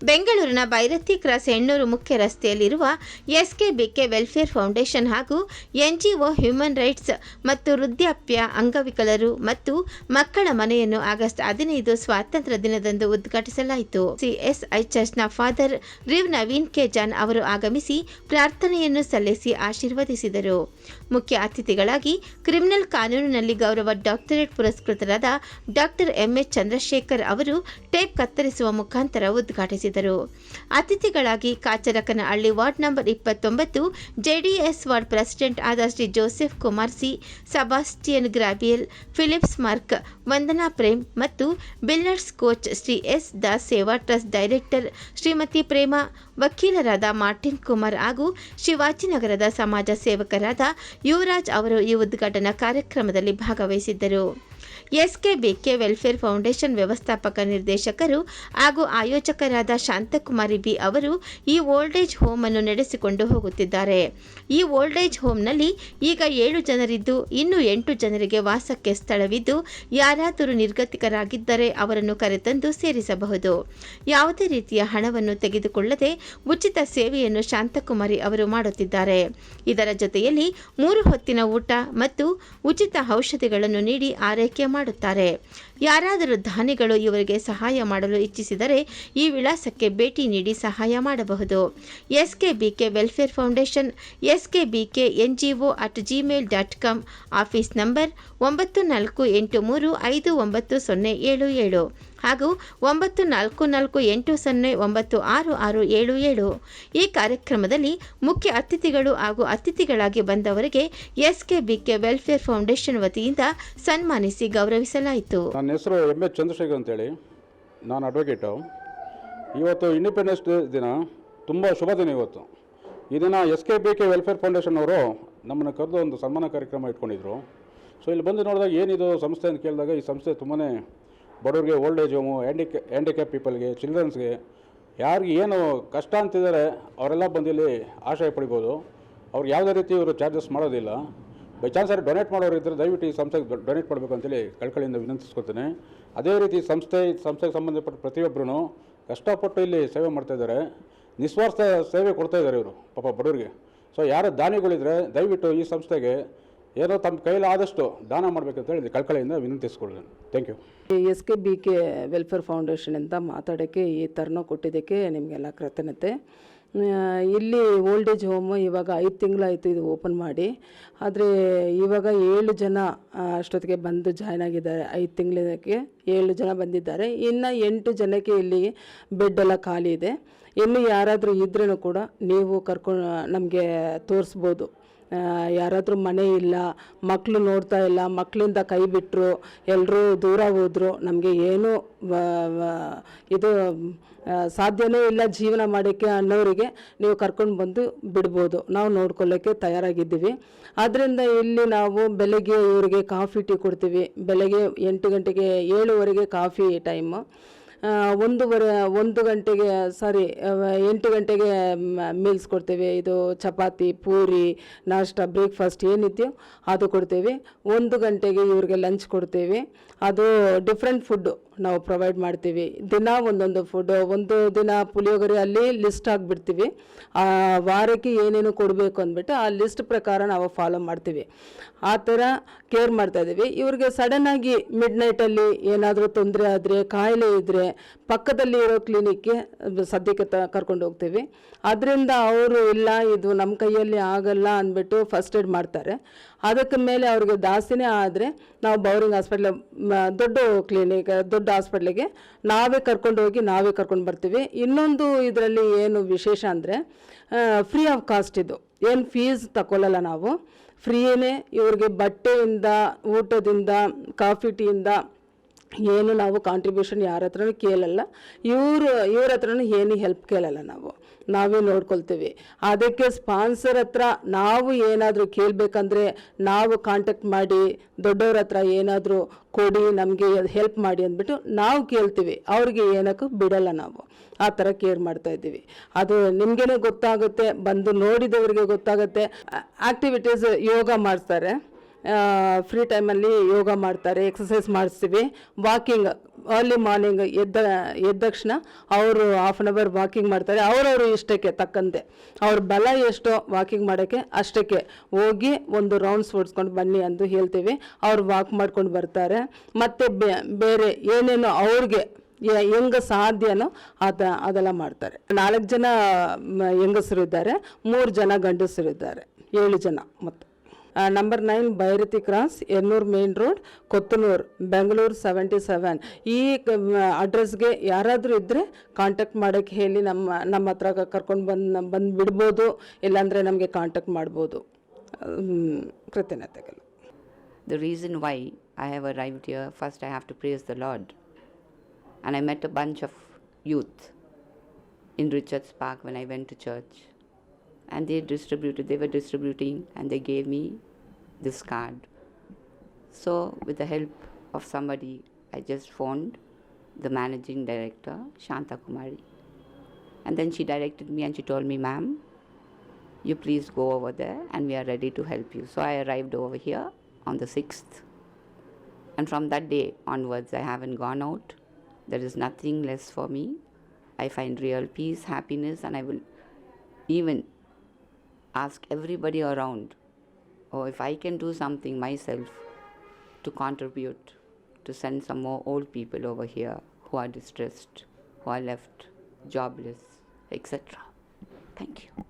ಬೆಂಗಳೂರಿನ ಬೈರತಿ ಕ್ರಾಸ್ ಹೆಣ್ಣೂರು ಮುಖ್ಯ ರಸ್ತೆಯಲ್ಲಿರುವ ಎಸ್ಕೆಬಿಕೆ ವೆಲ್ಫೇರ್ ಫೌಂಡೇಶನ್ ಹಾಗೂ ಎನ್ಜಿಒ ಹ್ಯೂಮನ್ ರೈಟ್ಸ್ ಮತ್ತು ವೃದ್ಧಾಪ್ಯ ಅಂಗವಿಕಲರು ಮತ್ತು ಮಕ್ಕಳ ಮನೆಯನ್ನು ಆಗಸ್ಟ್ ಹದಿನೈದು ಸ್ವಾತಂತ್ರ್ಯ ದಿನದಂದು ಉದ್ಘಾಟಿಸಲಾಯಿತು. CSI ಚರ್ಚ್ನ father rev Naveen K. John ಅವರು ಆಗಮಿಸಿ ಪ್ರಾರ್ಥನೆಯನ್ನು ಸಲ್ಲಿಸಿ ಆಶೀರ್ವದಿಸಿದರು. ಮುಖ್ಯ ಅತಿಥಿಗಳಾಗಿ ಕ್ರಿಮಿನಲ್ ಕಾನೂನಿನಲ್ಲಿ ಗೌರವ ಡಾಕ್ಟರೇಟ್ ಪುರಸ್ಕೃತರಾದ ಡಾಕ್ಟರ್ ಎಂಎಚ್ ಚಂದ್ರಶೇಖರ್ ಅವರು ಟೇಪ್ ಕತ್ತರಿಸುವ ಮುಖಾಂತರ ಉದ್ಘಾಟಿಸಿದರು. ಅತಿಥಿಗಳಾಗಿ ಕಾಚರಕನಹಳ್ಳಿ ವಾರ್ಡ್ ನಂಬರ್ ಇಪ್ಪತ್ತೊಂಬತ್ತು ಜೆಡಿಎಸ್ ವಾರ್ಡ್ ಪ್ರೆಸಿಡೆಂಟ್ ಆದ Shri Joseph Kumar C, Sebastian Gabriel, Philips Mark, Vandana Prem ಮತ್ತು billiards coach Shri S Das Seva trust director Shrimati Prema, ವಕೀಲರಾದ ಮಾರ್ಟಿನ್ ಕುಮಾರ್ ಹಾಗೂ ಶಿವಾಜಿನಗರದ ಸಮಾಜ ಸೇವಕರಾದ ಯುವರಾಜ್ ಅವರು ಈ ಉದ್ಘಾಟನಾ ಕಾರ್ಯಕ್ರಮದಲ್ಲಿ ಭಾಗವಹಿಸಿದ್ದರು. ಎಸ್ಕೆಬಿಕೆ ವೆಲ್ಫೇರ್ ಫೌಂಡೇಶನ್ ವ್ಯವಸ್ಥಾಪಕ ನಿರ್ದೇಶಕರು ಹಾಗೂ ಆಯೋಜಕರಾದ ಶಾಂತಕುಮಾರಿ ಬಿ ಅವರು ಈ ಓಲ್ಡೇಜ್ ಹೋಮ್ ಅನ್ನು ನಡೆಸಿಕೊಂಡು ಹೋಗುತ್ತಿದ್ದಾರೆ. ಈ ಓಲ್ಡೇಜ್ ಹೋಮ್ನಲ್ಲಿ ಈಗ ಏಳು ಜನರಿದ್ದು, ಇನ್ನು ಎಂಟು ಜನರಿಗೆ ವಾಸಕ್ಕೆ ಸ್ಥಳವಿದ್ದು, ಯಾರಾದರೂ ನಿರ್ಗತಿಕರಾಗಿದ್ದರೆ ಅವರನ್ನು ಕರೆತಂದು ಸೇರಿಸಬಹುದು. ಯಾವುದೇ ರೀತಿಯ ಹಣವನ್ನು ತೆಗೆದುಕೊಳ್ಳದೆ ಉಚಿತ ಸೇವೆಯನ್ನು ಶಾಂತಕುಮಾರಿ ಅವರು ಮಾಡುತ್ತಿದ್ದಾರೆ. ಇದರ ಜೊತೆಯಲ್ಲಿ ಮೂರು ಹೊತ್ತಿನ ಊಟ ಮತ್ತು ಉಚಿತ ಔಷಧಿಗಳನ್ನು ನೀಡಿ ಆರೈಕೆ ಮಾಡುತ್ತಾರೆ. ಯಾರಾದರೂ ದಾನಿಗಳು ಇವರಿಗೆ ಸಹಾಯ ಮಾಡಲು ಇಚ್ಛಿಸಿದರೆ ಈ ವಿಳಾಸಕ್ಕೆ ಭೇಟಿ ನೀಡಿ ಸಹಾಯ ಮಾಡಬಹುದು. S K B K welfare foundation S K B K N G O at Gmail dot com office number ಒಂಬತ್ತು ನಾಲ್ಕು ಎಂಟು ಮೂರು ಐದು ಒಂಬತ್ತು ಸೊನ್ನೆ ಏಳು ಏಳು ಹಾಗೂ ಒಂಬತ್ತು ನಾಲ್ಕು ನಾಲ್ಕು ಎಂಟು ಸೊನ್ನೆ ಒಂಬತ್ತು ಆರು ಆರು ಏಳು ಏಳು. ಈ ಕಾರ್ಯಕ್ರಮದಲ್ಲಿ ಮುಖ್ಯ ಅತಿಥಿಗಳು ಹಾಗೂ ಅತಿಥಿಗಳಾಗಿ ಬಂದವರಿಗೆ S K B K welfare foundation ವತಿಯಿಂದ ಸನ್ಮಾನಿಸಿ ಗೌರವಿಸಲಾಯಿತು. ನನ್ನ ಹೆಸರು ಎಂ ಎಚ್ ಚಂದ್ರಶೇಖರ್ ಅಂತೇಳಿ. ನಾನು ಅಡ್ವೊಕೇಟು ಇವತ್ತು ಇಂಡಿಪೆಂಡೆನ್ಸ್ ಡೇ ದಿನ, ತುಂಬ ಶುಭ ದಿನ ಇವತ್ತು. ಈ ದಿನ S K B K welfare foundation ಅವರು ನಮ್ಮನ್ನು ಕರೆದು ಒಂದು ಸನ್ಮಾನ ಕಾರ್ಯಕ್ರಮ ಇಟ್ಕೊಂಡಿದ್ರು. ಸೊ ಇಲ್ಲಿ ಬಂದು ನೋಡಿದಾಗ ಏನಿದು ಸಂಸ್ಥೆ ಅಂತ ಕೇಳಿದಾಗ ಈ ಸಂಸ್ಥೆ ತುಂಬಾ ಬಡವರಿಗೆ old age home handic handicap ಪೀಪಲ್ಗೆ ಚಿಲ್ಡ್ರನ್ಸ್ಗೆ ಯಾರಿಗೆ ಏನು ಕಷ್ಟ ಅಂತಿದ್ದಾರೆ, ಅವರೆಲ್ಲ ಬಂದು ಇಲ್ಲಿ ಆಶ್ರಯ ಪಡಿಬೋದು. ಅವ್ರಿಗೆ ಯಾವುದೇ ರೀತಿ ಇವರು ಚಾರ್ಜಸ್ ಮಾಡೋದಿಲ್ಲ. ಬೈ ಚಾನ್ಸ್ ಯಾರು ಡೊನೇಟ್ ಮಾಡೋರು ಇದ್ದರೆ ದಯವಿಟ್ಟು ಈ ಸಂಸ್ಥೆಗೆ ಡೊನೇಟ್ ಮಾಡಬೇಕು ಅಂತೇಳಿ ಕಳ್ಕಳಿಯಿಂದ ವಿನಂತಿಸ್ಕೊತೇನೆ ಅದೇ ರೀತಿ ಸಂಸ್ಥೆ, ಸಂಸ್ಥೆಗೆ ಸಂಬಂಧಪಟ್ಟ ಪ್ರತಿಯೊಬ್ಬರೂ ಕಷ್ಟಪಟ್ಟು ಇಲ್ಲಿ ಸೇವೆ ಮಾಡ್ತಾ ಇದ್ದಾರೆ. ನಿಸ್ವಾರ್ಥ ಸೇವೆ ಕೊಡ್ತಾ ಇದ್ದಾರೆ ಇವರು, ಪಾಪ ಬಡವರಿಗೆ. ಸೊ ಯಾರು ದಾನಿಗಳಿದ್ರೆ ದಯವಿಟ್ಟು ಈ ಸಂಸ್ಥೆಗೆ ಏನೋ ತಮ್ಮ ಕೈಲಾದಷ್ಟು ದಾನ ಮಾಡಬೇಕಂತ ಹೇಳಿ ಕಳ್ಕಳಿಯಿಂದ ವಿನಂತಿಸ್ಕೊಳ್ತೇನೆ. Thank you S K B K welfare foundation ಅಂತ ಮಾತಾಡೋಕ್ಕೆ ಈ ಥರನೂ ಕೊಟ್ಟಿದ್ದಕ್ಕೆ ನಿಮಗೆಲ್ಲ ಕೃತಜ್ಞತೆ. ಇಲ್ಲಿ ಓಲ್ಡ್ ಏಜ್ ಹೋಮು ಇವಾಗ ಐದು ತಿಂಗಳಾಯಿತು ಇದು ಓಪನ್ ಮಾಡಿ. ಆದರೆ ಇವಾಗ ಏಳು ಜನ ಅಷ್ಟೊತ್ತಿಗೆ ಬಂದು ಜಾಯ್ನ್ ಆಗಿದ್ದಾರೆ. ಐದು ತಿಂಗಳಿಗೆ ಏಳು ಜನ ಬಂದಿದ್ದಾರೆ. ಇನ್ನು ಎಂಟು ಜನಕ್ಕೆ ಇಲ್ಲಿ ಬೆಡ್ ಎಲ್ಲ ಖಾಲಿ ಇದೆ. ಇನ್ನು ಯಾರಾದರೂ ಇದ್ರೂ ಕೂಡ ನೀವು ಕರ್ಕೊಂಡು ನಮಗೆ ತೋರಿಸ್ಬೋದು. ಯಾರಾದರೂ ಮನೆ ಇಲ್ಲ ಮಕ್ಕಳು ನೋಡ್ತಾ ಇಲ್ಲ ಮಕ್ಕಳಿಂದ ಕೈ ಬಿಟ್ಟರು ಎಲ್ಲರೂ ದೂರ ಹೋದರು, ನಮಗೆ ಏನು ಇದು ಸಾಧ್ಯವೇ ಇಲ್ಲ ಜೀವನ ಮಾಡೋಕ್ಕೆ ಅನ್ನೋರಿಗೆ ನೀವು ಕರ್ಕೊಂಡು ಬಂದು ಬಿಡ್ಬೋದು. ನಾವು ನೋಡ್ಕೊಳ್ಳೋಕ್ಕೆ ತಯಾರಾಗಿದ್ದೀವಿ. ಆದ್ದರಿಂದ ಇಲ್ಲಿ ನಾವು ಬೆಳಗ್ಗೆ ಇವರಿಗೆ ಕಾಫಿ ಟೀ ಕೊಡ್ತೀವಿ. ಬೆಳಗ್ಗೆ ಎಂಟು ಗಂಟೆಗೆ ಏಳುವರೆಗೆ ಕಾಫಿ ಟೈಮು. ಒಂದೂವರೆ, ಒಂದು ಗಂಟೆಗೆ ಸಾರಿ ಎಂಟು ಗಂಟೆಗೆ ಮೀಲ್ಸ್ ಕೊಡ್ತೇವೆ. ಇದು ಚಪಾತಿ, ಪೂರಿ, ನಾಷ್ಟ ಬ್ರೇಕ್ಫಾಸ್ಟ್ ಏನಿದೆಯೋ ಅದು ಕೊಡ್ತೇವೆ. ಒಂದು ಗಂಟೆಗೆ ಇವ್ರಿಗೆ ಲಂಚ್ ಕೊಡ್ತೇವೆ. ಅದು ಡಿಫ್ರೆಂಟ್ ಫುಡ್ಡು ನಾವು ಪ್ರೊವೈಡ್ ಮಾಡ್ತೀವಿ. ದಿನ ಒಂದೊಂದು ಫುಡ್ ಒಂದು ದಿನ ಪುಳಿಯೋಗರೆ ಅಲ್ಲಿ ಲಿಸ್ಟ್ ಆಗಿಬಿಡ್ತೀವಿ ಆ ವಾರಕ್ಕೆ ಏನೇನು ಕೊಡಬೇಕು ಅಂದ್ಬಿಟ್ಟು ಆ ಲಿಸ್ಟ್ ಪ್ರಕಾರ ನಾವು ಫಾಲೋ ಮಾಡ್ತೀವಿ. ಆ ಥರ ಕೇರ್ ಮಾಡ್ತಾ ಇದ್ದೀವಿ. ಇವ್ರಿಗೆ ಸಡನ್ನಾಗಿ ಮಿಡ್ ನೈಟಲ್ಲಿ ಏನಾದರೂ ತೊಂದರೆ ಆದರೆ, ಕಾಯಿಲೆ ಇದ್ದರೆ ಪಕ್ಕದಲ್ಲಿ ಇರೋ ಕ್ಲಿನಿಕ್ಗೆ ಸದ್ಯಕ್ಕೆ ತ ಕರ್ಕೊಂಡು ಹೋಗ್ತೀವಿ. ಅದರಿಂದ ಅವರು ಇಲ್ಲ, ಇದು ನಮ್ಮ ಕೈಯಲ್ಲಿ ಆಗಲ್ಲ ಅಂದ್ಬಿಟ್ಟು ಫಸ್ಟ್ ಏಡ್ ಮಾಡ್ತಾರೆ. ಅದಕ್ಕೆ ಮೇಲೆ ಅವ್ರಿಗೆ ಜಾಸ್ತಿನೇ ಆದರೆ ನಾವು ಬೌರಿಂಗ್ ಹಾಸ್ಪಿಟ್ಲ್ ದೊಡ್ಡ ಕ್ಲಿನಿಕ್, ದೊಡ್ಡ ಹಾಸ್ಪಿಟ್ಲಿಗೆ ನಾವೇ ಕರ್ಕೊಂಡು ಹೋಗಿ ನಾವೇ ಕರ್ಕೊಂಡು ಬರ್ತೀವಿ. ಇನ್ನೊಂದು ಇದರಲ್ಲಿ ಏನು ವಿಶೇಷ ಅಂದರೆ ಫ್ರೀ ಆಫ್ ಕಾಸ್ಟ್ ಇದು. ಏನು ಫೀಸ್ ತಗೊಳ್ಳಲ್ಲ ನಾವು. ಫ್ರೀಯೇ ಇವ್ರಿಗೆ ಬಟ್ಟೆಯಿಂದ, ಊಟದಿಂದ ಕಾಫಿ ಟೀಯಿಂದ ಏನು ನಾವು ಕಾಂಟ್ರಿಬ್ಯೂಷನ್ ಯಾರ ಹತ್ರನೂ ಕೇಳಲ್ಲ. ಇವರು, ಇವ್ರ ಹತ್ರನೂ ಏನು ಹೆಲ್ಪ್ ಕೇಳಲ್ಲ ನಾವು. ನಾವೇ ನೋಡ್ಕೊಳ್ತೀವಿ. ಅದಕ್ಕೆ ಸ್ಪಾನ್ಸರ್ ಹತ್ರ ನಾವು ಏನಾದರೂ ಕೇಳಬೇಕಂದ್ರೆ ನಾವು ಕಾಂಟ್ಯಾಕ್ಟ್ ಮಾಡಿ, ದೊಡ್ಡವ್ರ ಹತ್ರ ಏನಾದರೂ ಕೊಡಿ, ನಮಗೆ ಹೆಲ್ಪ್ ಮಾಡಿ ಅಂದ್ಬಿಟ್ಟು ನಾವು ಕೇಳ್ತೀವಿ. ಅವ್ರಿಗೆ ಏನಕ್ಕೂ ಬಿಡಲ್ಲ ನಾವು. ಆ ಥರ ಕೇರ್ ಮಾಡ್ತಾ ಇದ್ದೀವಿ. ಅದು ನಿಮಗೇನೆ ಗೊತ್ತಾಗುತ್ತೆ, ಬಂದು ನೋಡಿದವರಿಗೆ ಗೊತ್ತಾಗುತ್ತೆ. ಆ್ಯಕ್ಟಿವಿಟೀಸ್ ಯೋಗ ಮಾಡಿಸ್ತಾರೆ. ಫ್ರೀ ಟೈಮಲ್ಲಿ ಯೋಗ ಮಾಡ್ತಾರೆ ಎಕ್ಸಸೈಸ್ ಮಾಡಿಸ್ತೀವಿ. ವಾಕಿಂಗ್ ಅರ್ಲಿ ಮಾರ್ನಿಂಗ್ ಎದ್ದ ಎದ್ದ ತಕ್ಷಣ ಅವರು ಹಾಫ್ ಆನ್ ಅವರ್ ವಾಕಿಂಗ್ ಮಾಡ್ತಾರೆ. ಅವರವರು ಇಷ್ಟಕ್ಕೆ ತಕ್ಕಂತೆ. ಅವ್ರ ಬಲ ಎಷ್ಟೋ ವಾಕಿಂಗ್ ಮಾಡೋಕ್ಕೆ ಅಷ್ಟಕ್ಕೆ ಹೋಗಿ ಒಂದು ರೌಂಡ್ಸ್ ಓಡಿಸ್ಕೊಂಡು ಬನ್ನಿ ಅಂತ ಹೇಳ್ತೀವಿ. ಅವ್ರು ವಾಕ್ ಮಾಡ್ಕೊಂಡು ಬರ್ತಾರೆ. ಮತ್ತು ಬೇರೆ ಏನೇನು ಅವ್ರಿಗೆ ಹೆಂಗ ಸಾಧ್ಯನೋ ಅದ, ಅದೆಲ್ಲ ಮಾಡ್ತಾರೆ. ನಾಲ್ಕು ಜನ ಹೆಂಗಸರು ಇದ್ದಾರೆ. ಮೂರು ಜನ ಗಂಡಸರು ಇದ್ದಾರೆ. ಏಳು ಜನ ಮತ್ತು. Number nine Byrathi cross Hennur main road Kothanur Bengaluru seventy seven ಈ ಅಡ್ರೆಸ್ಗೆ ಯಾರಾದರೂ ಇದ್ದರೆ ಕಾಂಟ್ಯಾಕ್ಟ್ ಮಾಡೋಕ್ಕೆ ಹೇಳಿ ನಮ್ಮ ನಮ್ಮ ಹತ್ರ ಕರ್ಕೊಂಡು ಬಂದು ಬಂದು ಬಿಡ್ಬೋದು ಇಲ್ಲಾಂದರೆ ನಮಗೆ ಕಾಂಟ್ಯಾಕ್ಟ್ ಮಾಡ್ಬೋದು. ಕೃತಜ್ಞತೆಗಳು. The reason why I have arrived here, first I have to praise the Lord and I met a bunch of youth in Richards park when I went to church. And they distributed, they were distributing, and they gave me this card. So, with the help of somebody, I just phoned the managing director, Shanta Kumari. And then she directed me and she told me, ma'am, you please go over there and we are ready to help you. So I arrived over here on the 6th. And from that day onwards, I haven't gone out. There is nothing less for me. I find real peace, happiness, and I will even ask everybody around, or if I can do something myself to contribute to send some more old people over here who are distressed, who are left jobless, etc. Thank you.